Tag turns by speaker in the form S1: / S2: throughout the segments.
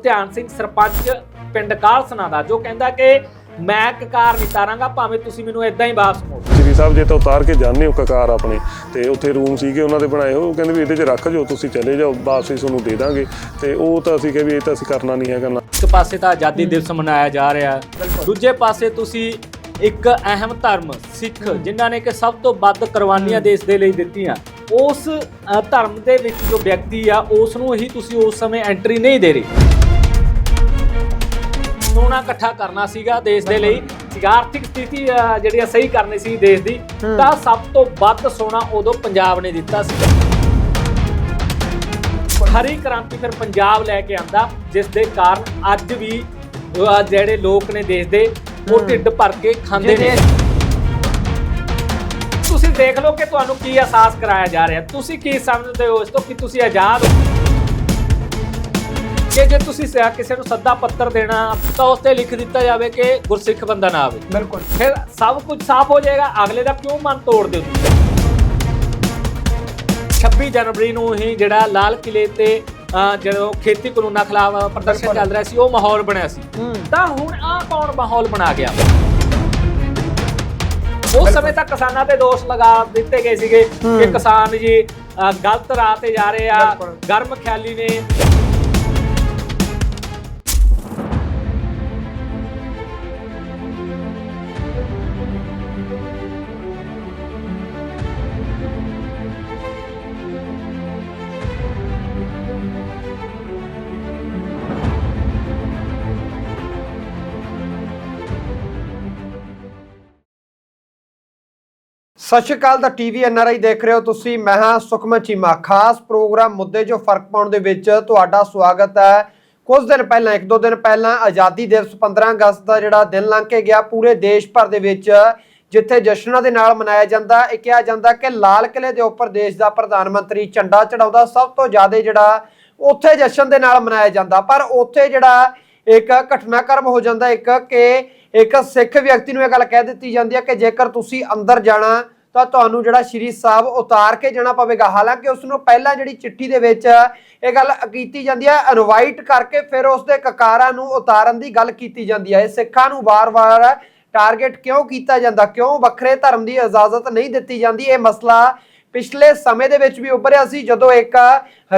S1: ਗੁਰਧਿਆਨ ਸਿੰਘ ਸਰਪੰਚ ਪਿੰਡ ਕਾਲਸਨਾ ਦਾ ਜੋ ਕਹਿੰਦਾ ਕਿ ਮੈਂ ਕਕਾਰ ਨਹੀਂ ਤਾਰਾਂਗਾ ਭਾਵੇਂ ਤੁਸੀਂ ਮੈਨੂੰ ਇਦਾਂ ਹੀ ਵਾਪਸ ਮੋੜ
S2: ਸ੍ਰੀ ਸਾਹਿਬ ਜੇ ਤਾਂ ਉਤਾਰ ਕੇ ਜਾਂਦੇ ਹੋ ਕਕਾਰ ਆਪਣੇ ਤੇ ਉੱਥੇ ਰੂਮ ਸੀਗੇ ਉਹਨਾਂ ਦੇ ਬਣਾਏ ਹੋਏ ਉਹ ਕਹਿੰਦੇ ਵੀ ਇਹਦੇ 'ਚ ਰੱਖ ਜਾਓ ਤੁਸੀਂ ਚਲੇ ਜਾਓ ਵਾਪਸ ਹੀ ਤੁਹਾਨੂੰ ਦੇ ਦਾਂਗੇ। ਤੇ ਉਹ ਤਾਂ ਅਸੀਂ ਕਿਹਾ ਵੀ ਇਹ ਤਾਂ ਅਸੀਂ ਕਰਨਾ ਨਹੀਂ ਹੈਗਾ ਨਾ।
S1: ਇੱਕ ਪਾਸੇ ਤਾਂ ਆਜ਼ਾਦੀ ਦਿਵਸ ਮਨਾਇਆ ਜਾ ਰਿਹਾ ਹੈ ਦੂਜੇ ਪਾਸੇ ਤੁਸੀਂ ਇੱਕ ਅਹਿਮ ਧਰਮ ਸਿੱਖ ਜਿਨ੍ਹਾਂ ਨੇ ਕਿ ਸਭ ਤੋਂ ਵੱਧ ਕੁਰਬਾਨੀਆਂ ਦੇਸ਼ ਦੇ ਲਈ ਦਿੱਤੀਆਂ ਉਸ ਧਰਮ ਦੇ ਵਿੱਚ ਜੋ ਵਿਅਕਤੀ ਆ ਉਸ ਨੂੰ ਹੀ ਤੁਸੀਂ ਉਸ ਸਮੇਂ ਐਂਟਰੀ ਨਹੀਂ ਦੇ ਰਹੇ। ਸੋਨਾ ਇਕੱਠਾ ਕਰਨਾ ਸੀਗਾ ਦੇਸ਼ ਦੇ ਲਈ। ਆਰਥਿਕ ਸਥਿਤੀ ਅ, ਜਿਹੜੀ ਆ ਸਹੀ ਕਰਨੀ ਸੀ ਦੇਸ਼ ਦੀ। ਤਾਂ ਸਭ ਤੋਂ ਵੱਧ ਸੋਨਾ ਉਦੋਂ ਪੰਜਾਬ ਨੇ ਦਿੱਤਾ ਸੀ। ਹਰੀ ਕ੍ਰਾਂਤੀ ਫਿਰ ਪੰਜਾਬ ਲੈ ਕੇ ਆਂਦਾ ਜਿਸ ਦੇ ਕਾਰਨ ਅੱਜ ਵੀ ਜਿਹੜੇ ਲੋਕ ਨੇ ਦੇਸ਼ ਦੇ ਉਹ ਢਿੱਡ ਭਰ ਕੇ ਖਾਂਦੇ ਨੇ ਤੁਸੀਂ ਦੇਖ ਲਓ ਕਿ ਤੁਹਾਨੂੰ ਕੀ ਅਹਿਸਾਸ ਕਰਾਇਆ ਜਾ ਰਿਹਾ ਤੁਸੀਂ ਕੀ ਸਮਝਦੇ ਹੋ ਇਸ ਤੋਂ ਕਿ ਤੁਸੀਂ ਆਜ਼ਾਦ ਹੋ ਕਿ ਜੇ ਤੁਸੀਂ ਸ- ਕਿਸੇ ਨੂੰ ਸੱਦਾ ਪੱਤਰ ਦੇਣਾ ਤਾਂ ਉਸ ਤੇ ਲਿਖ ਦਿੱਤਾ ਜਾਵੇ ਕਿ ਗੁਰਸਿੱਖ ਬੰਦਾ ਨਾ ਆਵੇ।
S3: ਬਿਲਕੁਲ।
S1: ਫਿਰ ਸਭ ਕੁਝ ਸਾਫ਼ ਹੋ ਜਾਏਗਾ ਅਗਲੇ ਦਾ ਕਿਉਂ ਮਨ ਤੋੜਦੇ ਹੋ ਤੁਸੀਂ? 26 ਜਨਵਰੀ ਨੂੰ ਹੀ ਜਿਹੜਾ ਲਾਲ ਕਿਲੇ ਤੇ ਅਹ, ਜਦੋਂ ਖੇਤੀ ਕਾਨੂੰਨਾਂ ਖਿਲਾਫ ਪ੍ਰਦਰਸ਼ਨ। ਚੱਲ ਰਿਹਾ ਸੀ ਉਹ ਮਾਹੌਲ ਬਣਿਆ ਸੀ।
S3: ਹੂੰ।
S1: ਤਾਂ ਹੁਣ ਆਹ ਕੌਣ ਮਾਹੌਲ ਬਣਾ ਗਿਆ? ਉਸ ਸਮੇਂ ਤੱਕ ਕਿਸਾਨਾਂ ਤੇ ਦੋਸ਼ ਲਗਾ ਦਿੱਤੇ ਗਏ ਸੀਗੇ ਕਿ
S3: ਹੂੰ।
S1: ਕਿਸਾਨ ਜੀ ਅਹ, ਗਲਤ ਰਾਹ ਤੇ ਜਾ ਰਹੇ ਆ।
S3: ਬਿਲਕੁਲ।
S1: ਗਰਮ ਖਿਆਲੀ ਨੇ
S3: ਸਤਿ ਸ਼੍ਰੀ ਅਕਾਲ ਦਾ ਟੀਵੀ ਐਨਆਰਆਈ ਦੇਖ ਰਹੇ ਹੋ ਤੁਸੀਂ। ਮੈਂ ਹਾਂ ਸੁਖਮਨ ਚੀਮਾ। ਖਾਸ ਪ੍ਰੋਗਰਾਮ ਮੁੱਦੇ ਜੋ ਫ਼ਰਕ ਪਾਉਣ ਦੇ ਵਿੱਚ ਤੁਹਾਡਾ ਸਵਾਗਤ ਹੈ। ਕੁਝ ਦਿਨ ਪਹਿਲਾਂ, ਇੱਕ ਦੋ ਦਿਨ ਪਹਿਲਾਂ ਆਜ਼ਾਦੀ ਦਿਵਸ 15 ਅਗਸਤ ਦਾ ਜਿਹੜਾ ਦਿਨ ਲੰਘ ਕੇ ਗਿਆ ਪੂਰੇ ਦੇਸ਼ ਭਰ ਦੇ ਵਿੱਚ, ਜਿੱਥੇ ਜਸ਼ਨਾਂ ਦੇ ਨਾਲ ਮਨਾਇਆ ਜਾਂਦਾ, ਇਹ ਕਿਹਾ ਜਾਂਦਾ ਕਿ ਲਾਲ ਕਿਲੇ ਦੇ ਉੱਪਰ ਦੇਸ਼ ਦਾ ਪ੍ਰਧਾਨ ਮੰਤਰੀ ਝੰਡਾ ਚੜਾਉਂਦਾ ਸਭ ਤੋਂ ਜ਼ਿਆਦਾ ਜਿਹੜਾ ਉੱਥੇ ਜਸ਼ਨ ਦੇ ਨਾਲ ਮਨਾਇਆ ਜਾਂਦਾ। ਪਰ ਉੱਥੇ ਜਿਹੜਾ ਇੱਕ ਘਟਨਾਕ੍ਰਮ ਹੋ ਜਾਂਦਾ, ਇੱਕ ਕਿ ਇੱਕ ਸਿੱਖ ਵਿਅਕਤੀ ਨੂੰ ਇਹ ਗੱਲ ਕਹਿ ਦਿੱਤੀ ਜਾਂਦੀ ਹੈ ਕਿ ਜੇਕਰ ਤੁਸੀਂ ਅੰਦਰ ਜਾਣਾ ਤਾਂ ਤੁਹਾਨੂੰ ਜਿਹੜਾ ਸ਼੍ਰੀ ਸਾਹਿਬ ਉਤਾਰ ਕੇ ਜਾਣਾ ਪਵੇਗਾ। ਹਾਲਾਂਕਿ ਉਸ ਨੂੰ ਪਹਿਲਾਂ ਜਿਹੜੀ ਚਿੱਠੀ ਦੇ ਵਿੱਚ ਇਹ ਗੱਲ ਕੀਤੀ ਜਾਂਦੀ ਹੈ ਇਨਵਾਈਟ ਕਰਕੇ ਫਿਰ ਉਸ ਦੇ ਕਕਾਰਾਂ ਨੂੰ ਉਤਾਰਨ ਦੀ ਗੱਲ ਕੀਤੀ ਜਾਂਦੀ ਹੈ। ਇਹ ਸਿੱਖਾਂ ਨੂੰ ਵਾਰ-ਵਾਰ ਟਾਰਗੇਟ ਕਿਉਂ ਕੀਤਾ ਜਾਂਦਾ? ਕਿਉਂ ਵੱਖਰੇ ਧਰਮ ਦੀ ਇਜਾਜ਼ਤ ਨਹੀਂ ਦਿੱਤੀ ਜਾਂਦੀ? ਇਹ ਮਸਲਾ ਪਿਛਲੇ ਸਮੇਂ ਦੇ ਵਿੱਚ ਵੀ ਉੱਭਰਿਆ ਸੀ, ਜਦੋਂ ਇੱਕ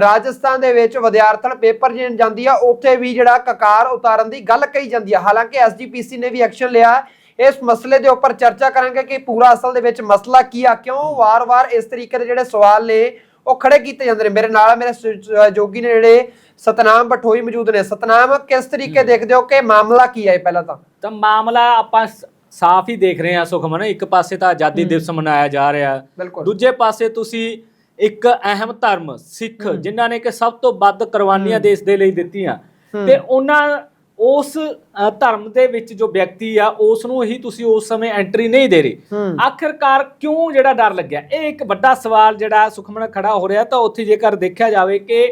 S3: ਰਾਜਸਥਾਨ ਦੇ ਵਿੱਚ ਵਿਦਿਆਰਥਣ ਪੇਪਰ ਦੇਣ ਜਾਂਦੀ ਆ, ਉੱਥੇ ਵੀ ਜਿਹੜਾ ਕਕਾਰ ਉਤਾਰਨ ਦੀ ਗੱਲ ਕਹੀ ਜਾਂਦੀ ਆ। ਹਾਲਾਂਕਿ ਐਸਜੀਪੀਸੀ ਨੇ ਵੀ ਐਕਸ਼ਨ ਲਿਆ। ਇਸ ਮਸਲੇ ਦੇ ਉੱਪਰ ਚਰਚਾ ਕਰਾਂਗੇ ਕਿ ਪੂਰਾ ਅਸਲ ਦੇ ਵਿੱਚ ਮਸਲਾ ਕੀ ਆ ਕਿਉਂ ਵਾਰ-ਵਾਰ ਇਸ ਤਰੀਕੇ ਦੇ ਜਿਹੜੇ ਸਵਾਲ ਨੇ ਉਹ ਖੜੇ ਕੀਤੇ ਜਾਂਦੇ ਨੇ। ਮੇਰੇ ਨਾਲ ਮੇਰੇ ਜੋਗੀ ਨੇ ਜਿਹੜੇ ਸਤਨਾਮ ਬਠੋਈ ਮੌਜੂਦ ਨੇ। ਸਤਨਾਮ ਕਿਸ ਤਰੀਕੇ ਦੇਖਦੇ ਹੋ ਕਿ ਮਾਮਲਾ ਕੀ ਹੈ ਪਹਿਲਾਂ ਤਾਂ?
S1: ਤਾਂ ਮਾਮਲਾ ਆਪਾਂ ਸਾਫ਼ ਹੀ ਦੇਖ ਰਹੇ ਹਾਂ ਸੁਖਮਨ। ਇੱਕ ਪਾਸੇ ਤਾਂ ਆਜ਼ਾਦੀ ਦਿਵਸ ਮਨਾਇਆ ਜਾ ਰਿਹਾ। ਦੂਜੇ ਪਾਸੇ ਤੁਸੀਂ ਇੱਕ ਅਹਿਮ ਧਰਮ ਸਿੱਖ ਜਿਨ੍ਹਾਂ ਨੇ ਕਿ ਸਭ ਤੋਂ ਵੱਧ ਕੁਰਬਾਨੀਆਂ ਦੇਸ਼ ਦੇ ਲਈ ਦਿੱਤੀਆਂ। ਤੇ ਉਹਨਾਂ ਉਸ ਧਰਮ ਦੇ ਵਿੱਚ ਜੋ ਵਿਅਕਤੀ ਆ ਉਸ ਨੂੰ ਹੀ ਤੁਸੀਂ ਉਸ ਸਮੇਂ ਐਂਟਰੀ ਨਹੀਂ ਦੇ ਰਹੇ। ਆਖਿਰਕਾਰ ਕਿਉਂ ਜਿਹੜਾ ਡਰ ਲੱਗਿਆ? ਇਹ ਇੱਕ ਵੱਡਾ ਸਵਾਲ ਜਿਹੜਾ ਸੁਖਮਨ ਖੜਾ ਹੋ ਰਿਹਾ ਤਾਂ ਉੱਥੇ ਜੇਕਰ ਦੇਖਿਆ ਜਾਵੇ ਕਿ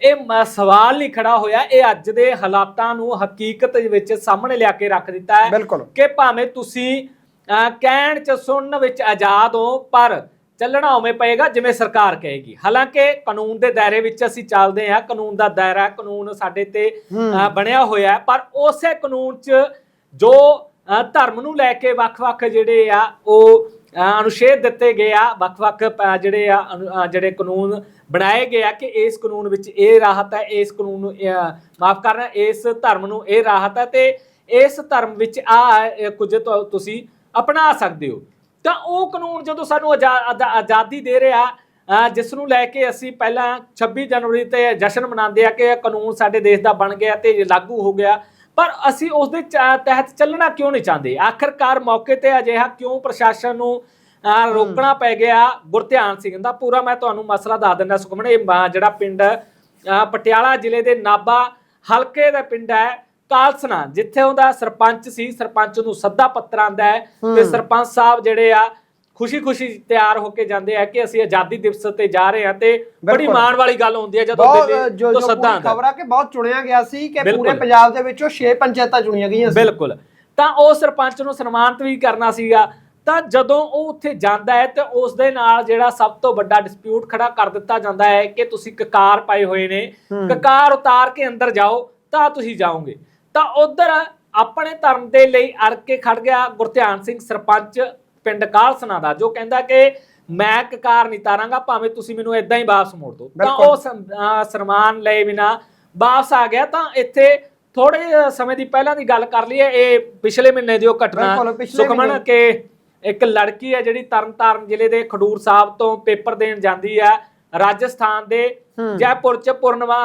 S1: ਇਹ ਸਵਾਲ ਨਹੀਂ ਖੜਾ ਹੋਇਆ ਇਹ ਅੱਜ ਦੇ ਹਾਲਾਤਾਂ ਨੂੰ ਹਕੀਕਤ ਵਿੱਚ ਸਾਹਮਣੇ ਲਿਆ ਕੇ ਰੱਖ ਦਿੱਤਾ ਹੈ ਕਿ ਭਾਵੇਂ ਤੁਸੀਂ ਕਹਿਣ ਚ ਸੁਣਨ ਵਿੱਚ ਆਜ਼ਾਦ ਹੋ ਪਰ ਚੱਲਣਾ ਉਵੇਂ ਪਏਗਾ ਜਿਵੇਂ ਸਰਕਾਰ ਕਹੇਗੀ। ਹਾਲਾਂਕਿ ਕਾਨੂੰਨ ਦੇ ਦਾਇਰੇ ਵਿੱਚ ਅਸੀਂ ਚੱਲਦੇ ਹਾਂ ਕਾਨੂੰਨ ਦਾ ਦਾਇਰਾ ਕਾਨੂੰਨ ਸਾਡੇ ਤੇ ਬਣਿਆ ਹੋਇਆ ਪਰ ਉਸੇ ਕਾਨੂੰਨ ਚ ਜੋ ਧਰਮ ਨੂੰ ਲੈ ਕੇ ਵੱਖ-ਵੱਖ ਜਿਹੜੇ ਆ ਉਹ ਅਹ, ਅਨੁਛੇਦ ਦਿੱਤੇ ਗਏ ਆ ਵੱਖ-ਵੱਖ ਜਿਹੜੇ ਆ ਜਿਹੜੇ ਕਾਨੂੰਨ ਬਣਾਏ ਗਏ ਆ ਕਿ ਇਸ ਕਾਨੂੰਨ ਵਿੱਚ ਇਹ ਰਾਹਤ ਹੈ ਇਸ ਕਾਨੂੰਨ ਨੂੰ ਮਾਫ ਕਰਨਾ ਇਸ ਧਰਮ ਨੂੰ ਇਹ ਰਾਹਤ ਹੈ ਤੇ ਇਸ ਧਰਮ ਵਿੱਚ ਆ ਕੁਝ ਤੁਸੀਂ ਅਪਣਾ ਸਕਦੇ ਹੋ। ਤਾਂ ਉਹ ਕਾਨੂੰਨ ਜਦੋਂ ਸਾਨੂੰ ਆਜ਼ਾ- ਆਜ਼ਾ- ਆਜ਼ਾਦੀ ਦੇ ਰਿਹਾ ਜਿਸ ਨੂੰ ਲੈ ਕੇ ਅਸੀਂ ਪਹਿਲਾਂ 26 ਜਨਵਰੀ ਤੇ ਜਸ਼ਨ ਮਨਾਉਂਦੇ ਆ ਕਿ ਇਹ ਕਾਨੂੰਨ ਸਾਡੇ ਦੇਸ਼ ਦਾ ਬਣ ਗਿਆ ਤੇ ਲਾਗੂ ਹੋ ਗਿਆ। ਪਰ ਅਸੀਂ ਉਸ ਦੇ ਤਹਿਤ ਚੱਲਣਾ ਕਿਉਂ ਨਹੀਂ ਚਾਹੁੰਦੇ? ਆਖਰਕਾਰ ਮੌਕੇ ਤੇ ਅਜਿਹਾ ਕਿਉਂ ਪ੍ਰਸ਼ਾਸਨ ਨੂੰ ਰੋਕਣਾ ਪੈ ਗਿਆ? ਗੁਰਧਿਆਨ ਸਿੰਘ ਦਾ ਪੂਰਾ ਮੈਂ ਤੁਹਾਨੂੰ ਮਸਲਾ ਦੱਸ ਦਿੰਦਾ। ਸੁਖਮਣ ਇਹ ਜਿਹੜਾ ਪਿੰਡ ਪਟਿਆਲਾ ਜ਼ਿਲ੍ਹੇ ਦੇ ਨਾਬਾ ਹਲਕੇ ਦਾ ਪਿੰਡ ਹੈ ਕਾਲਸਨਾ ਜਿੱਥੇ ਉਹਦਾ ਸਰਪੰਚ ਸੀ ਸਰਪੰਚ ਨੂੰ ਸੱਦਾ ਪੱਤਰ ਆਂਦਾ ਹੈ ਤੇ ਸਰਪੰਚ ਸਾਹਿਬ ਜਿਹੜੇ ਆ ਖੁਸ਼ੀ-ਖੁਸ਼ੀ ਤਿਆਰ ਹੋ ਕੇ ਜਾਂਦੇ ਆ ਕਿ ਅਸੀਂ ਆਜ਼ਾਦੀ ਦਿਵਸ ਤੇ ਜਾ ਰਹੇ ਹਾਂ ਤੇ ਬੜੀ। ਮਾਣ ਵਾਲੀ ਗੱਲ ਹੁੰਦੀ ਹੈ ਜਦੋਂ ਦਿੱਲੀ ਤੋਂ ਸੱਦਾ ਆਂਦਾ
S3: ਖਬਰ ਆ ਕਿ ਬਹੁਤ ਚੁਣਿਆ ਗਿਆ ਸੀ ਕਿ। ਪੂਰੇ ਪੰਜਾਬ ਦੇ ਵਿੱਚੋਂ 6 ਪੰਚਾਇਤਾਂ ਚੁਣੀਆਂ ਗਈਆਂ ਸੀ।
S1: ਬਿਲਕੁਲ। ਤਾਂ ਉਹ ਸਰਪੰਚ ਨੂੰ ਸਨਮਾਨਿਤ ਵੀ ਕਰਨਾ ਸੀਗਾ। ਤਾਂ ਜਦੋਂ ਉਹ ਉੱਥੇ ਜਾਂਦਾ ਹੈ ਤੇ ਉਸ ਦੇ ਨਾਲ ਜਿਹੜਾ ਸਭ ਤੋਂ ਵੱਡਾ ਡਿਸਪਿਊਟ ਖੜਾ ਕਰ ਦਿੱਤਾ ਜਾਂਦਾ ਹੈ ਕਿ ਤੁਸੀਂ ਕਕਾਰ ਪਾਏ ਹੋਏ ਨੇ। ਕਕਾਰ ਉਤਾਰ ਕੇ ਅੰਦਰ ਜਾਓ ਤਾਂ ਤੁਸੀਂ ਜਾਓਗੇ। ਤਾਂ ਉਧਰ ਆਪਣੇ ਧਰਮ ਦੇ ਲਈ ਅੜ ਕੇ ਖੜ ਗਿਆ ਗੁਰਧਿਆਨ ਸਿੰਘ ਸਰਪੰਚ ਪਿੰਡ ਕਾਲਸਨਾ ਦਾ ਜੋ ਕਹਿੰਦਾ ਕਿ ਮੈਂ ਕਕਾਰ ਨਹੀਂ ਤਾਰਾਂਗਾ ਭਾਵੇਂ ਤੁਸੀਂ ਮੈਨੂੰ ਇਦਾਂ ਹੀ ਵਾਪਸ ਮੋੜ ਦਿਓ ਤਾਂ। ਉਹ ਸਨਮਾਨ ਲਏ ਬਿਨਾ ਵਾਪਸ ਆ ਗਿਆ ਤਾਂ ਇੱਥੇ ਥੋੜੇ ਸਮੇਂ ਦੀ ਪਹਿਲਾਂ ਦੀ ਗੱਲ ਕਰ ਲਈਏ ਇਹ ਪਿਛਲੇ ਮਹੀਨੇ ਦੀ ਉਹ ਘਟਨਾ ਸੁਖਮਨ। ਕਿ ਇੱਕ ਲੜਕੀ ਹੈ ਜਿਹੜੀ ਤਰਨਤਾਰਨ ਜ਼ਿਲ੍ਹੇ ਦੇ ਖਡੂਰ ਸਾਹਿਬ ਤੋਂ ਪੇਪਰ ਦੇਣ ਜਾਂਦੀ ਹੈ ਰਾਜਸਥਾਨ ਦੇ। ਜੈਪੁਰ ਚ ਪੂਰਨਿਮਾ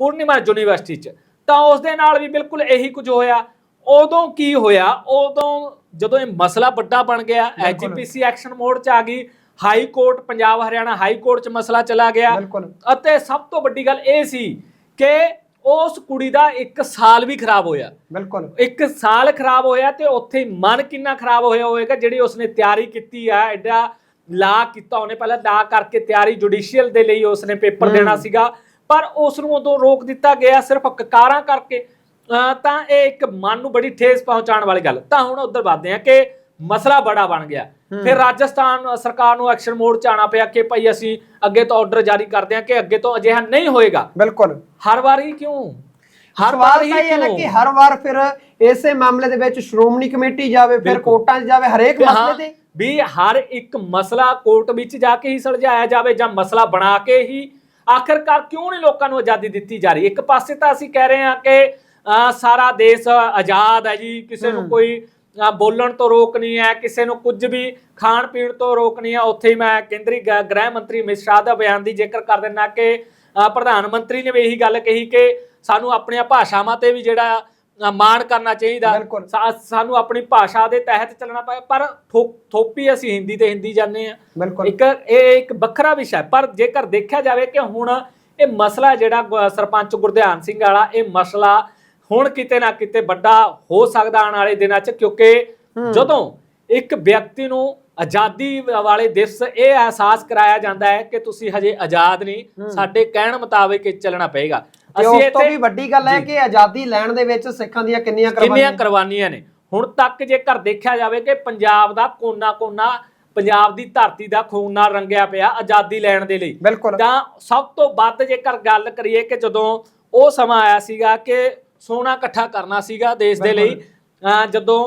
S1: ਪੂਰਨਿਮਾ ਯੂਨੀਵਰਸਿਟੀ ਚ ਤਾਂ ਉਸ ਦੇ ਨਾਲ ਵੀ ਬਿਲਕੁਲ ਇਹੀ ਕੁਝ ਹੋਇਆ। ਉਦੋਂ ਕੀ ਹੋਇਆ? ਉਦੋਂ ਜਦੋਂ ਇਹ ਮਸਲਾ ਵੱਡਾ ਬਣ ਗਿਆ। ਐਜੀਪੀਸੀ ਐਕਸ਼ਨ ਮੋਡ ਚ ਆ ਗਈ high court Punjab Haryana high court ਚ ਮਸਲਾ ਚਲਾ ਗਿਆ। ਅਤੇ ਸਭ ਤੋਂ ਵੱਡੀ ਗੱਲ ਇਹ ਸੀ ਕਿ ਉਸ ਕੁੜੀ ਦਾ ਇੱਕ ਸਾਲ ਵੀ ਖਰਾਬ ਹੋਇਆ।
S3: ਬਿਲਕੁਲ।
S1: ਇੱਕ ਸਾਲ ਖਰਾਬ ਹੋਇਆ ਤੇ ਉੱਥੇ ਮਨ ਕਿੰਨਾ ਖਰਾਬ ਹੋਇਆ ਹੋਵੇਗਾ ਜਿਹੜੀ ਉਸਨੇ ਤਿਆਰੀ ਕੀਤੀ ਆ ਐਡਾ ਲਾ ਕੀਤਾ ਉਹਨੇ ਪਹਿਲਾਂ ਲਾ ਕਰਕੇ ਤਿਆਰੀ ਜੁਡੀਸ਼ੀਅਲ ਦੇ ਲਈ ਉਸਨੇ ਪੇਪਰ ਦੇਣਾ ਸੀਗਾ। ਪਰ ਉਸ ਨੂੰ ਉਦੋਂ ਰੋਕ ਦਿੱਤਾ ਗਿਆ ਸਿਰਫ ਕਕਾਰਾਂ ਕਰਕੇ। ਤਾਂ ਇਹ ਇੱਕ ਮਨ ਨੂੰ ਬੜੀ ਠੇਸ ਪਹੁੰਚਾਉਣ ਵਾਲੀ ਗੱਲ। ਤਾਂ ਹੁਣ ਉਧਰ ਵਧਦੇ ਆ ਕਿ ਮਸਲਾ ਬੜਾ ਬਣ ਗਿਆ। ਫਿਰ ਰਾਜਸਥਾਨ ਸਰਕਾਰ ਨੂੰ ਐਕਸ਼ਨ ਮੋਡ ਚ ਆਣਾ ਪਿਆ ਕਿ ਭਾਈ ਅਸੀਂ ਅੱਗੇ ਤੋਂ ਆਰਡਰ ਜਾਰੀ ਕਰਦੇ ਹਾਂ ਕਿ ਅੱਗੇ ਤੋਂ ਅਜਿਹਾ ਨਹੀਂ ਹੋਏਗਾ।
S3: ਬਿਲਕੁਲ।
S1: ਹਰ ਵਾਰੀ ਕਿਉਂ? ਹਰ ਵਾਰ ਹੀ
S3: ਇਹ ਹੈ ਨਾ ਕਿ ਹਰ ਵਾਰ ਫਿਰ ਇਸੇ ਮਾਮਲੇ ਦੇ ਵਿੱਚ ਸ਼੍ਰੋਮਣੀ ਕਮੇਟੀ ਜਾਵੇ ਫਿਰ। ਕੋਰਟਾਂ 'ਚ ਜਾਵੇ ਹਰੇਕ
S1: ਹਾਂ,
S3: ਮਸਲੇ ਤੇ।
S1: ਵੀ ਹਰ ਇੱਕ ਮਸਲਾ ਕੋਰਟ ਵਿੱਚ ਜਾ ਕੇ ਹੀ ਸੁਲਝਾਇਆ ਜਾਵੇ ਜਾਂ ਮਸਲਾ ਬਣਾ ਕੇ ਹੀ ਆਖਰਕਾਰ ਕਿਉਂ ਨਹੀਂ ਲੋਕਾਂ ਨੂੰ ਆਜ਼ਾਦੀ ਦਿੱਤੀ ਜਾ ਰਹੀ? ਇੱਕ ਪਾਸੇ ਤਾਂ ਅਸੀਂ ਕਹਿ ਰਹੇ ਹਾਂ ਕਿ ਸਾਰਾ ਦੇਸ਼ ਆਜ਼ਾਦ ਹੈ ਜੀ ਕਿਸੇ ਨੂੰ ਕੋਈ ਬੋਲਣ ਤੋਂ ਰੋਕ ਨਹੀਂ ਹੈ ਕਿਸੇ ਨੂੰ ਕੁਝ ਵੀ ਖਾਣ ਪੀਣ ਤੋਂ ਰੋਕ ਨਹੀਂ ਹੈ। ਉੱਥੇ ਹੀ ਮੈਂ ਕੇਂਦਰੀ ਗ੍ਰਹਿ ਮੰਤਰੀ ਅਮਿਤ ਸ਼ਾਹ ਦਾ ਬਿਆਨ ਦੀ ਜ਼ਿਕਰ ਕਰ ਦਿੰਦਾ ਕਿ ਪ੍ਰਧਾਨ ਮੰਤਰੀ ਨੇ ਵੀ ਇਹੀ ਗੱਲ ਕਹੀ ਕਿ ਸਾਨੂੰ ਆਪਣੀਆਂ ਭਾਸ਼ਾਵਾਂ ਤੇ ਵੀ ਜਿਹੜਾ ਮਾਣ ਕਰਨਾ ਚਾਹੀਦਾ। ਸਾਨੂੰ ਆਪਣੀ ਭਾਸ਼ਾ ਦੇ ਤਹਿਤ ਚੱਲਣਾ ਪਏ ਪਰ ਥੋਪੀ ਅਸੀਂ ਹਿੰਦੀ ਤੇ ਹਿੰਦੀ ਜਾਂਦੇ ਆ ਇੱਕ ਇਹ ਇੱਕ ਵੱਖਰਾ ਵਿਸ਼ਾ ਹੈ ਪਰ ਜੇਕਰ ਦੇਖਿਆ ਜਾਵੇ ਕਿ ਹੁਣ ਇਹ ਮਸਲਾ ਜਿਹੜਾ ਸਰਪੰਚ ਗੁਰਧਿਆਨ ਸਿੰਘ ਵਾਲਾ ਇਹ ਮਸਲਾ ਹੁਣ ਕਿਤੇ ਨਾ ਕਿਤੇ ਵੱਡਾ ਹੋ ਸਕਦਾ ਆਉਣ ਵਾਲੇ ਦਿਨਾਂ 'ਚ ਕਿਉਂਕਿ ਜਦੋਂ ਇੱਕ ਵਿਅਕਤੀ ਨੂੰ ਆਜ਼ਾਦੀ ਵਾਲੇ ਦਿਵਸ ਇਹ ਅਹਿਸਾਸ ਕਰਾਇਆ ਜਾਂਦਾ ਹੈ ਕਿ ਤੁਸੀਂ ਹਜੇ ਆਜ਼ਾਦ ਨਹੀਂ ਸਾਡੇ ਕਹਿਣ ਮੁਤਾਬਿਕ ਚੱਲਣਾ ਪਏਗਾ।
S3: ਤੇ ਉਸ ਤੋਂ ਵੀ ਵੱਡੀ ਗੱਲ ਹੈ। ਕਿ ਆਜ਼ਾਦੀ ਲੈਣ ਦੇ ਵਿੱਚ ਸਿੱਖਾਂ ਦੀਆਂ ਕਿੰਨੀਆਂ
S1: ਕਿੰਨੀਆਂ
S3: ਕੁਰਬਾਨੀਆਂ
S1: ਨੇ? ਹੁਣ ਤੱਕ ਜੇਕਰ ਦੇਖਿਆ ਜਾਵੇ ਕਿ ਪੰਜਾਬ ਦਾ ਕੋਨਾ ਕੋਨਾ ਪੰਜਾਬ ਦੀ ਧਰਤੀ ਦਾ ਖੂਨ ਨਾਲ ਰੰਗਿਆ ਪਿਆ ਆਜ਼ਾਦੀ ਲੈਣ ਦੇ ਲਈ ਤਾਂ ਸਭ ਤੋਂ ਵੱਧ ਜੇਕਰ ਗੱਲ ਕਰੀਏ ਕਿ ਜਦੋਂ ਉਹ ਸਮਾਂ ਆਇਆ ਸੀਗਾ ਕਿ ਸੋਨਾ ਇਕੱਠਾ ਕਰਨਾ ਸੀਗਾ ਦੇਸ਼ ਦੇ ਲਈ ਜਦੋਂ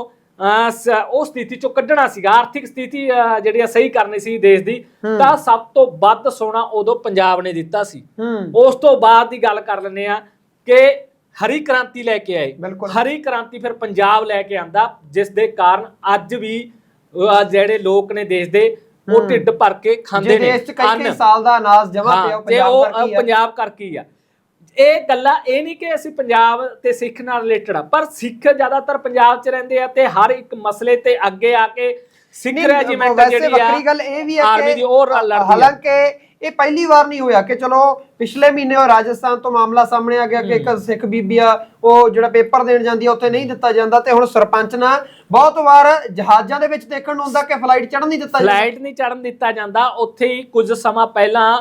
S1: ਸ- ਉਹ ਸਥਿਤੀ ਚੋਂ ਕੱਢਣਾ ਸੀਗਾ ਆਰਥਿਕ ਸਥਿਤੀ ਜਿਹੜੀ ਆ ਸਹੀ ਕਰਨੀ ਸੀ ਦੇਸ਼ ਦੀ ਤਾਂ ਸਭ ਤੋਂ ਵੱਧ ਸੋਨਾ ਉਦੋਂ ਪੰਜਾਬ ਨੇ ਦਿੱਤਾ ਸੀ
S3: ਹੂੰ
S1: ਉਸ ਤੋਂ ਬਾਅਦ ਦੀ ਗੱਲ ਕਰ ਲੈਂਦੇ ਆ ਕਿ ਹਰੀ ਕ੍ਰਾਂਤੀ ਲੈ ਕੇ ਆਏ
S3: ਬਿਲਕੁਲ।
S1: ਹਰੀ ਕ੍ਰਾਂਤੀ ਫਿਰ ਪੰਜਾਬ ਲੈ ਕੇ ਆਂਦਾ ਜਿਸ ਦੇ ਕਾਰਨ ਅੱਜ ਵੀ ਅਹ ਜਿਹੜੇ ਲੋਕ ਨੇ ਦੇਸ਼ ਦੇ ਉਹ ਢਿੱਡ ਭਰ ਕੇ ਖਾਂਦੇ
S3: ਜੇ
S1: ਨੇ
S3: ਦੇਸ਼ 'ਚ ਕਈ ਕਈ
S1: ਅੰਨ।
S3: ਸਾਲ ਦਾ ਅਨਾਜ ਜਮਾ ਪਿਆ
S1: ਹਾਂ
S3: ਉਹ
S1: ਤੇ
S3: ਪੰਜਾਬ
S1: ਉਹ
S3: ਕਰਕੇ ਹੀ
S1: ਅਹ,
S3: ਆ।
S1: ਪੰਜਾਬ ਕਰਕੇ ਹੀ ਆ ਇਹ ਗੱਲਾਂ ਇਹ ਨਹੀਂ ਕਿ ਅਸੀਂ ਪੰਜਾਬ ਤੇ ਸਿੱਖ ਨਾਲ ਰਿਲੇਟਡ ਆ ਪਰ ਸਿੱਖ ਜ਼ਿਆਦਾਤਰ ਪੰਜਾਬ 'ਚ ਰਹਿੰਦੇ ਆ ਤੇ ਹਰ ਇੱਕ ਮਸਲੇ ਤੇ ਅੱਗੇ ਆ ਕੇ ਸਿੱਖ ਰੈਜੀਮੈਂਟ ਜਿਹੜੀ ਆ
S3: ਵੱਖਰੀ ਗੱਲ ਇਹ ਵੀ ਹੈ
S1: ਆਰਮੀ ਦੀ ਉਹ ਲੜਦੀ
S3: ਹਾਲਾਂਕਿ ਇਹ ਪਹਿਲੀ ਵਾਰ ਨਹੀਂ ਹੋਇਆ ਕਿ ਚਲੋ ਪਿਛਲੇ ਮਹੀਨੇ ਉਹ ਰਾਜਸਥਾਨ ਤੋਂ ਮਾਮਲਾ ਸਾਹਮਣੇ ਆ ਗਿਆ ਕਿ ਇੱਕ ਸਿੱਖ ਬੀਬੀ ਆ ਉਹ ਜਿਹੜਾ ਪੇਪਰ ਦੇਣ ਜਾਂਦੀ ਆ ਉੱਥੇ ਨਹੀਂ ਦਿੱਤਾ ਜਾਂਦਾ ਤੇ ਹੁਣ ਸਰਪੰਚ ਨਾ ਬਹੁਤ ਵਾਰ ਜਹਾਜ਼ਾਂ ਦੇ ਵਿੱਚ ਦੇਖਣ ਨੂੰ ਹੁੰਦਾ ਕਿ ਫਲਾਈਟ ਚੜ੍ਹਨ ਨਹੀਂ ਦਿੱਤਾ ਜਾਂਦਾ।
S1: ਫਲਾਈਟ ਨਹੀਂ ਚੜਨ ਦਿੱਤਾ ਜਾਂਦਾ ਉੱਥੇ ਹੀ ਕੁਝ ਸਮਾਂ ਪਹਿਲਾਂ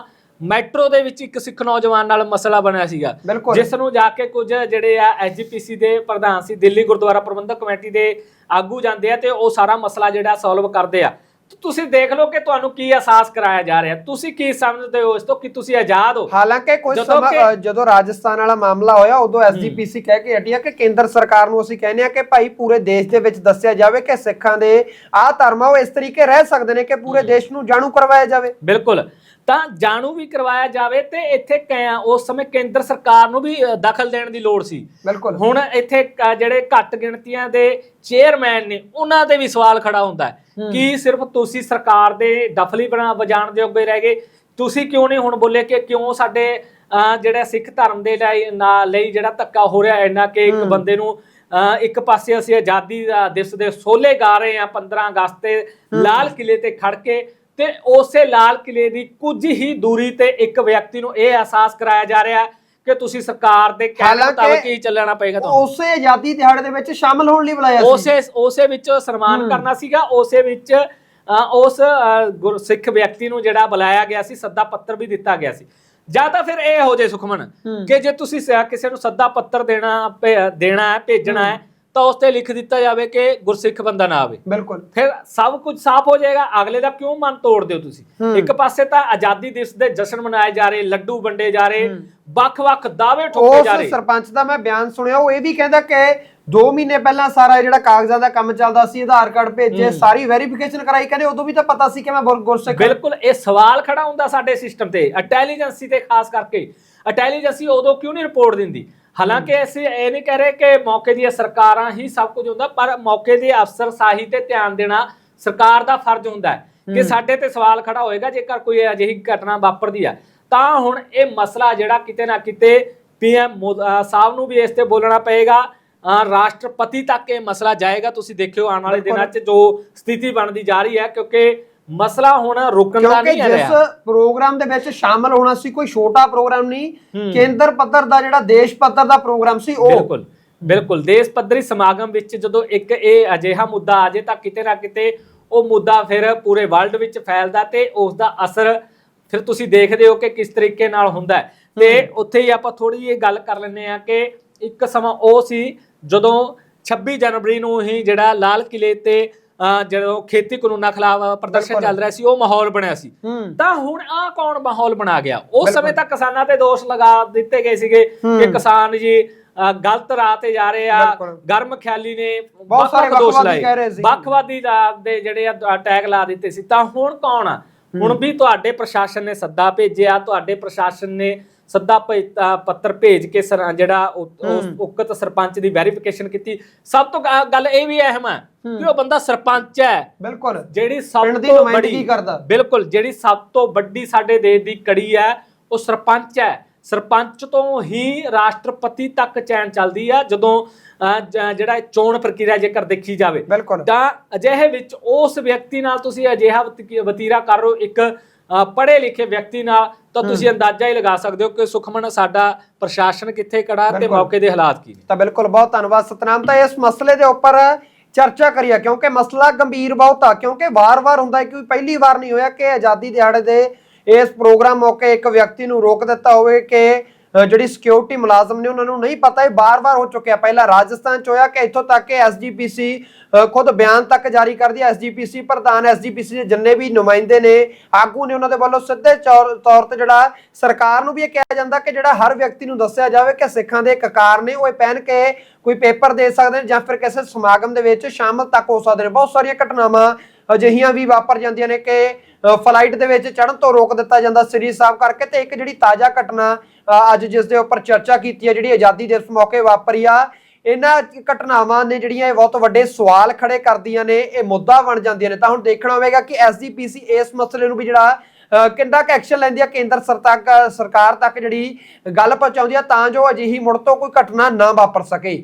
S1: ਮੈਟਰੋ ਦੇ ਵਿੱਚ ਇੱਕ ਸਿੱਖ ਨੌਜਵਾਨ ਨਾਲ ਮਸਲਾ ਬਣਿਆ ਸੀਗਾ। ਜਿਸ ਨੂੰ ਜਾ ਕੇ ਕੁਝ ਜਿਹੜੇ ਆ ਐਸਜੀਪੀਸੀ ਦੇ ਪ੍ਰਧਾਨ ਸੀ ਦਿੱਲੀ ਗੁਰਦੁਆਰਾ ਪ੍ਰਬੰਧਕ ਕਮੇਟੀ ਦੇ ਆਗੂ ਜਾਂਦੇ ਆ ਤੇ ਉਹ ਸਾਰਾ ਮਸਲਾ ਜਿਹੜਾ ਸੋਲਵ ਕਰਦੇ ਆ। ਤੁਸੀਂ ਦੇਖ ਲਓ ਕਿ ਤੁਹਾਨੂੰ ਕੀ ਅਹਿਸਾਸ ਕਰਾਇਆ ਜਾ ਰਿਹਾ। ਤੁਸੀਂ ਕੀ ਸਮਝਦੇ ਹੋ ਇਸ ਤੋਂ? ਕਿ ਤੁਸੀਂ ਆਜ਼ਾਦ ਹੋ?
S3: ਹਾਲਾਂਕਿ
S1: ਜਦੋਂ
S3: ਸਮਾਂ ਜਦੋਂ ਰਾਜਸਥਾਨ ਵਾਲਾ ਮਾਮਲਾ ਹੋਇਆ ਉਦੋਂ ਐਸਜੀਪੀਸੀ ਕਹਿ ਕੇ ਹਟੀ ਆ ਕਿ ਕੇਂਦਰ ਸਰਕਾਰ ਨੂੰ ਅਸੀਂ ਕਹਿੰਦੇ ਆ ਕਿ ਭਾਈ ਪੂਰੇ ਦੇਸ਼ ਦੇ ਵਿੱਚ ਦੱਸਿਆ ਜਾਵੇ ਕਿ ਸਿੱਖਾਂ ਦੇ ਆਹ ਧਰਮ ਆ ਉਹ ਇਸ ਤਰੀਕੇ ਰਹਿ ਸਕਦੇ ਨੇ ਕਿ ਪੂਰੇ ਦੇਸ਼ ਨੂੰ ਜਾਣੂ ਕਰਵਾਇਆ ਜਾਵੇ।
S1: ਬਿਲਕੁਲ। ਤਾਂ ਜਾਣੂ ਵੀ ਕਰਵਾਇਆ ਜਾਵੇ ਤੇ ਇੱਥੇ ਉਸ ਸਮੇਂ ਕੇਂਦਰ ਸਰਕਾਰ ਨੂੰ ਵੀ ਦਖਲ ਦੇਣ ਦੀ ਲੋੜ ਸੀ।
S3: ਬਿਲਕੁਲ।
S1: ਹੁਣ ਇੱਥੇ ਜਿਹੜੇ ਘੱਟ ਗਿਣਤੀਆਂ ਦੇ ਚੇਅਰਮੈਨ ਨੇ ਉਹਨਾਂ ਤੇ ਵੀ ਸਵਾਲ ਖੜਾ ਹੁੰਦਾ ਕਿ ਸਿਰਫ ਤੁਸੀਂ ਸਰਕਾਰ ਦੇ ਦਫਲੀ ਬਣਾ ਵਜਾਣ ਦੇ ਅੱਗੇ ਰਹਿ ਗਏ। ਤੁਸੀਂ ਕਿਉਂ ਨਹੀਂ ਹੁਣ ਬੋਲੇ ਕਿ ਕਿਉਂ ਸਾਡੇ ਜਿਹੜਾ ਸਿੱਖ ਧਰਮ ਦੇ ਲਈ ਜਿਹੜਾ ਧੱਕਾ ਹੋ ਰਿਹਾ ਇੰਨਾ ਕਿ ਇੱਕ ਬੰਦੇ ਨੂੰ ਇੱਕ ਪਾਸੇ ਅਸੀਂ ਆਜ਼ਾਦੀ ਦਾ ਦਿਵਸ ਦੇ ਸੋਲੇ ਗਾ ਰਹੇ ਹਾਂ 15 ਅਗਸਤ ਤੇ ਲਾਲ ਕਿਲੇ ਤੇ ਖੜ ਕੇ ਤੇ ਉਸੇ ਲਾਲ ਕਿਲੇ ਦੀ ਕੁਝ ਹੀ ਦੂਰੀ ਤੇ ਇੱਕ ਵਿਅਕਤੀ ਨੂੰ ਇਹ ਅਹਿਸਾਸ ਕਰਾਇਆ ਜਾ ਰਿਹਾ ਹੈ ਕਿ ਤੁਸੀਂ ਸਰਕਾਰ ਦੇ ਕਹਿਣ ਮੁਤਾਬਕ ਹੀ ਚੱਲਣਾ ਪਏਗਾ ਤੁਹਾਨੂੰ।
S3: ਉਸੇ ਆਜ਼ਾਦੀ ਦਿਹਾੜੇ ਦੇ ਵਿੱਚ ਸ਼ਾਮਲ ਹੋਣ ਲਈ ਬੁਲਾਇਆ ਸੀ।
S1: ਉਸੇ ਉਸੇ ਵਿੱਚ ਸਨਮਾਨ ਕਰਨਾ ਸੀਗਾ ਉਸੇ ਵਿੱਚ ਉਸ ਗੁਰਸਿੱਖ ਵਿਅਕਤੀ ਨੂੰ ਜਿਹੜਾ ਬੁਲਾਇਆ ਗਿਆ ਸੀ ਸੱਦਾ ਪੱਤਰ ਵੀ ਦਿੱਤਾ ਗਿਆ ਸੀ। ਜਾਂ ਤਾਂ ਫਿਰ ਇਹ ਹੋ ਜੇ ਸੁਖਮਨ ਕਿ ਜੇ ਤੁਸੀਂ ਕਿਸੇ ਨੂੰ ਸੱਦਾ ਪੱਤਰ ਦੇਣਾ ਦੇਣਾ ਹੈ ਭੇਜਣਾ ਹੈ ਤਾਂ ਉਸ ਤੇ ਲਿਖ ਦਿੱਤਾ ਜਾਵੇ ਕਿ ਗੁਰਸਿੱਖ ਬੰਦਾ ਨਾ ਆਵੇ।
S3: ਬਿਲਕੁਲ।
S1: ਫਿਰ ਸਭ ਕੁਝ ਸਾਫ਼ ਹੋ ਜਾਏਗਾ ਅਗਲੇ ਦਾ ਕਿਉਂ ਮਨ ਤੋੜਦੇ ਹੋ ਤੁਸੀਂ। ਇੱਕ ਪਾਸੇ ਤਾਂ ਆਜ਼ਾਦੀ ਦਿਵਸ ਦੇ ਜਸ਼ਨ ਮਨਾਏ ਜਾ ਰਹੇ ਲੱਡੂ ਵੰਡੇ ਜਾ ਰਹੇ ਵੱਖ-ਵੱਖ ਦਾਅਵੇ ਠੋਕੇ ਜਾ
S3: ਉਸ
S1: ਰਹੇ।
S3: ਸਰਪੰਚ ਦਾ ਮੈਂ ਬਿਆਨ ਸੁਣਿਆ ਉਹ ਇਹ ਵੀ ਕਹਿੰਦਾ ਕਿ 2 ਮਹੀਨੇ ਪਹਿਲਾਂ ਸਾਰਾ ਜਿਹੜਾ ਕਾਗਜ਼ਾਂ ਦਾ ਕੰਮ ਚੱਲਦਾ ਸੀ ਆਧਾਰ ਕਾਰਡ ਭੇਜੇ ਸਾਰੀ ਵੈਰੀਫਿਕੇਸ਼ਨ ਕਰਾਈ ਕਹਿੰਦੇ ਉਦੋਂ ਵੀ ਤਾਂ ਪਤਾ ਸੀ ਕਿ ਮੈਂ ਗੁਰ- ਗੁਰਸਿੱਖ।
S1: ਬਿਲਕੁਲ ਇਹ ਸਵਾਲ ਖੜਾ ਹੁੰਦਾ ਸਾਡੇ ਸਿਸਟਮ ਤੇ ਇੰਟੈਲੀਜੈਂਸੀ ਤੇ ਖਾਸ ਕਰਕੇ। ਇੰਟੈਲੀਜੈਂਸੀ ਉਦੋਂ ਕਿਉਂ ਨਹੀਂ ਰਿਪੋਰਟ ਦਿੰਦੀ? ਹਾਲਾਂਕਿ ਅਸੀਂ ਇਹ ਨਹੀਂ ਕਹਿ ਰਹੇ ਕਿ ਮੌਕੇ ਦੀਆਂ ਸਰਕਾਰਾਂ ਹੀ ਸਭ ਕੁਝ ਹੁੰਦਾ ਪਰ ਮੌਕੇ ਦੇ ਅਫਸਰ ਸਾਹੀ ਤੇ ਧਿਆਨ ਦੇਣਾ ਸਰਕਾਰ ਦਾ ਫਰਜ਼ ਹੁੰਦਾ ਹੈ ਕਿ ਸਾਡੇ ਤੇ ਸਵਾਲ ਖੜਾ ਹੋਏਗਾ ਜੇਕਰ ਕੋਈ ਅਜਿਹੀ ਘਟਨਾ ਵਾਪਰਦੀ ਆ ਤਾਂ ਹੁਣ ਇਹ ਮਸਲਾ ਜਿਹੜਾ ਕਿਤੇ ਨਾ ਕਿਤੇ ਪੀਐਮ ਸਾਹਿਬ ਨੂੰ ਵੀ ਇਸ ਤੇ ਬੋਲਣਾ ਪਏਗਾ। ਰਾਸ਼ਟਰਪਤੀ ਤੱਕ ਇਹ ਮਸਲਾ ਜਾਏਗਾ। ਤੁਸੀਂ ਦੇਖਿਓ ਆਉਣ ਵਾਲੇ ਦਿਨਾਂ 'ਚ ਜੋ ਸਥਿਤੀ ਬਣਦੀ ਜਾ ਰਹੀ ਹੈ ਕਿਉਂਕਿ ਮਸਲਾ ਹੁਣ ਰੁਕਣ ਦਾ ਨਹੀਂ ਹੈ
S3: ਜਿਸ ਪ੍ਰੋਗਰਾਮ ਦੇ ਵਿੱਚ ਸ਼ਾਮਲ ਹੋਣਾ ਸੀ ਕੋਈ ਛੋਟਾ ਪ੍ਰੋਗਰਾਮ ਨਹੀਂ ਕੇਂਦਰ ਪੱਧਰ ਦਾ ਜਿਹੜਾ ਦੇਸ਼ ਪੱਧਰ ਦਾ ਪ੍ਰੋਗਰਾਮ ਸੀ ਉਹ
S1: ਬਿਲਕੁਲ ਬਿਲਕੁਲ। ਦੇਸ਼ ਪੱਧਰੀ ਸਮਾਗਮ ਵਿੱਚ ਜਦੋਂ ਇੱਕ ਇਹ ਅਜਿਹਾ ਮੁੱਦਾ ਆ ਜੇ ਤਾਂ ਕਿਤੇ ਨਾ ਕਿਤੇ ਉਹ ਮੁੱਦਾ ਫਿਰ ਪੂਰੇ ਵਰਲਡ ਵਿੱਚ ਫੈਲਦਾ ਤੇ ਉਸ ਦਾ ਅਸਰ ਫਿਰ ਤੁਸੀਂ ਦੇਖਦੇ ਹੋ ਕਿ ਕਿਸ ਤਰੀਕੇ ਨਾਲ ਹੁੰਦਾ। ਤੇ ਉੱਥੇ ਹੀ ਆਪਾਂ ਥੋੜੀ ਜਿਹੀ ਗੱਲ ਕਰ ਲੈਂਦੇ ਆ ਕਿ ਇੱਕ ਸਮਾਂ ਉਹ ਸੀ ਜਦੋਂ 26 ਜਨਵਰੀ ਨੂੰ ਹੀ ਜਿਹੜਾ ਲਾਲ ਕਿਲੇ ਤੇ ਜਦੋਂ ਖੇਤੀ ਕਾਨੂੰਨਾਂ ਖਿਲਾਫ ਪ੍ਰਦਰਸ਼ਨ। ਚੱਲ ਰਿਹਾ ਸੀ ਉਹ ਮਾਹੌਲ ਬਣਿਆ ਸੀ। ਤਾਂ ਹੁਣ ਆ ਕੌਣ ਮਾਹੌਲ ਬਣਾ ਗਿਆ? ਉਸ ਸਮੇਂ ਤਾਂ ਕਿਸਾਨਾਂ ਤੇ ਦੋਸ਼ ਲਗਾ ਦਿੱਤੇ ਗਏ ਸੀਗੇ ਕਿ ਕਿਸਾਨ ਜੀ ਗਲਤ ਰਾਹ ਤੇ ਜਾ ਰਹੇ ਆ। ਗਰਮ ਖਿਆਲੀ ਨੇ
S3: ਬਹੁਤ ਸਾਰੇ
S1: ਦੋਸ਼ ਲਾਏ। ਵੱਖਵਾਦੀ ਦਾ ਦੇ ਜਿਹੜੇ ਆ ਟੈਗ ਲਾ ਦਿੱਤੇ ਸੀ। ਤਾਂ ਹੁਣ ਕੌਣ ਆ? ਹੁਣ ਵੀ ਤੁਹਾਡੇ ਪ੍ਰਸ਼ਾਸਨ ਨੇ ਸੱਦਾ ਭੇਜਿਆ ਤੁਹਾਡੇ ਪ੍ਰਸ਼ਾਸਨ ਨੇ ਸੱਦਾ ਪੱਤਰ ਭੇਜ ਕੇ ਸਰ- ਜਿਹੜਾ ਉਕਤ ਸਰਪੰਚ ਦੀ ਵੈਰੀਫਿਕੇਸ਼ਨ ਕੀਤੀ। ਸਭ ਤੋਂ ਗੱਲ ਇਹ ਵੀ ਅਹਿਮ ਹੈ ਕਿ ਉਹ ਬੰਦਾ ਸਰਪੰਚ ਹੈ।
S3: ਬਿਲਕੁਲ।
S1: ਜਿਹੜੀ ਸਭ ਤੋਂ
S3: ਕਰਦਾ।
S1: ਬਿਲਕੁਲ ਜਿਹੜੀ ਸਭ ਤੋਂ ਵੱਡੀ ਸਾਡੇ ਦੇਸ਼ ਦੀ ਕੜੀ ਹੈ ਉਹ ਸਰਪੰਚ ਹੈ। ਸਰਪੰਚ ਤੋਂ ਹੀ ਰਾਸ਼ਟਰਪਤੀ ਤੱਕ ਚੈਨ ਚੱਲਦੀ ਆ ਜਦੋਂ ਜਿਹੜਾ ਚੋਣ ਪ੍ਰਕਿਰਿਆ ਜੇਕਰ ਦੇਖੀ ਜਾਵੇ। ਤਾਂ ਅਜਿਹੇ ਵਿੱਚ ਉਸ ਵਿਅਕਤੀ ਨਾਲ ਤੁਸੀਂ ਅਜਿਹਾ ਵਤੀ- ਵਤੀਰਾ ਕਰ ਰਹੇ ਹੋ। ਇੱਕ ਪੜ੍ਹੇ ਲਿਖੇ ਵਿਅਕਤੀ ਨਾਲ ਤਾਂ ਤੁਸੀਂ ਅੰਦਾਜ਼ਾ ਹੀ ਲਗਾ ਸਕਦੇ ਹੋ ਕਿ ਸੁਖਮਨ ਸਾਡਾ ਪ੍ਰਸ਼ਾਸਨ ਕਿੱਥੇ ਖੜਾ ਤੇ। ਮੌਕੇ ਦੇ ਹਾਲਾਤ ਕੀ ਨੇ?
S3: ਤਾਂ ਬਿਲਕੁਲ ਬਹੁਤ ਧੰਨਵਾਦ ਸਤਨਾਮ। ਤਾਂ ਇਸ ਮਸਲੇ ਦੇ ਉੱਪਰ ਚਰਚਾ ਕਰੀਏ ਕਿਉਂਕਿ ਮਸਲਾ ਗੰਭੀਰ ਬਹੁਤ ਆ ਕਿਉਂਕਿ ਵਾਰ-ਵਾਰ ਹੁੰਦਾ ਹੈ ਕਿ ਪਹਿਲੀ ਵਾਰ ਨਹੀਂ ਹੋਇਆ ਕਿ ਆਜ਼ਾਦੀ ਦਿਹਾੜੇ ਦੇ ਇਸ ਪ੍ਰੋਗਰਾਮ ਮੌਕੇ ਇੱਕ ਵਿਅਕਤੀ ਨੂੰ ਰੋਕ ਦਿੱਤਾ ਹੋਵੇ ਕਿ ਜਿਹੜੀ ਸਿਕਿਉਰਿਟੀ ਮੁਲਾਜ਼ਮ ਨੇ ਉਹਨਾਂ ਨੂੰ ਨਹੀਂ ਪਤਾ, ਇਹ ਬਾਰ-ਬਾਰ ਹੋ ਚੁੱਕਿਆ। ਪਹਿਲਾਂ ਰਾਜਸਥਾਨ ਚ ਹੋਇਆ ਕਿ ਇੱਥੋਂ ਤੱਕ ਕਿ ਐਸਜੀਪੀਸੀ ਖੁਦ ਬਿਆਨ ਤੱਕ ਜਾਰੀ ਕਰਦੀ ਹੈ ਐਸਜੀਪੀਸੀ ਪ੍ਰਧਾਨ ਐਸਜੀਪੀਸੀ ਦੇ ਜਿੰਨੇ ਵੀ ਨੁਮਾਇੰਦੇ ਨੇ, ਆਗੂ ਨੇ ਉਹਨਾਂ ਦੇ ਵੱਲੋਂ ਸਿੱਧੇ ਚੌਰ- ਤੌਰ ਤੇ ਜਿਹੜਾ ਸਰਕਾਰ ਨੂੰ ਵੀ ਇਹ ਕਿਹਾ ਜਾਂਦਾ ਕਿ ਜਿਹੜਾ ਹਰ ਵਿਅਕਤੀ ਨੂੰ ਦੱਸਿਆ ਜਾਵੇ ਕਿ ਸਿੱਖਾਂ ਦੇ ਕਕਾਰ ਨੇ, ਉਹ ਇਹ ਪਹਿਨ ਕੇ ਕੋਈ ਪੇਪਰ ਦੇ ਸਕਦੇ ਨੇ ਜਾਂ ਫਿਰ ਕਿਸੇ ਸਮਾਗਮ ਦੇ ਵਿੱਚ ਸ਼ਾਮਲ ਤੱਕ ਹੋ ਸਕਦੇ ਨੇ। ਬਹੁਤ ਸਾਰੀਆਂ ਘਟਨਾਵਾਂ ਅਜਿਹੀਆਂ ਵੀ ਵਾਪਰ ਜਾਂਦੀਆਂ ਨੇ ਕਿ ਫਲਾਈਟ ਦੇ ਵਿੱਚ ਚੜ੍ਹਨ ਤੋਂ ਰੋਕ ਦਿੱਤਾ ਜਾਂਦਾ ਸ੍ਰੀ ਸਾਹਿਬ ਕਰਕੇ ਤੇ ਇੱਕ ਜਿਹੜੀ ਤਾਜ਼ਾ ਘਟਨਾ ਅੱਜ ਜਿਸ ਦੇ ਉੱਪਰ ਚਰਚਾ ਕੀਤੀ ਹੈ, ਜਿਹੜੀ ਆਜ਼ਾਦੀ ਦਿਵਸ ਮੌਕੇ ਵਾਪਰੀ ਆ, ਇਹਨਾਂ ਘਟਨਾਵਾਂ ਨੇ ਜਿਹੜੀਆਂ ਇਹ ਬਹੁਤ ਵੱਡੇ ਸਵਾਲ ਖੜੇ ਕਰਦੀਆਂ ਨੇ, ਇਹ ਮੁੱਦਾ ਬਣ ਜਾਂਦੀਆਂ ਨੇ। ਤਾਂ ਹੁਣ ਦੇਖਣਾ ਹੋਵੇਗਾ ਕਿ ਐਸਜੀਪੀਸੀ ਇਸ ਮਸਲੇ ਨੂੰ ਵੀ ਜਿਹੜਾ ਕਿੰਨਾ ਕੁ ਐਕਸ਼ਨ ਲੈਂਦੀ ਆ, ਕੇਂਦਰ ਸਰਕਾਰ ਸਰਕਾਰ ਤੱਕ ਜਿਹੜੀ ਗੱਲ ਪਹੁੰਚਾਉਂਦੀ ਆ, ਤਾਂ ਜੋ ਅਜਿਹੀ ਮੁੜ ਤੋਂ ਕੋਈ ਘਟਨਾ ਨਾ ਵਾਪਰ ਸਕੇ।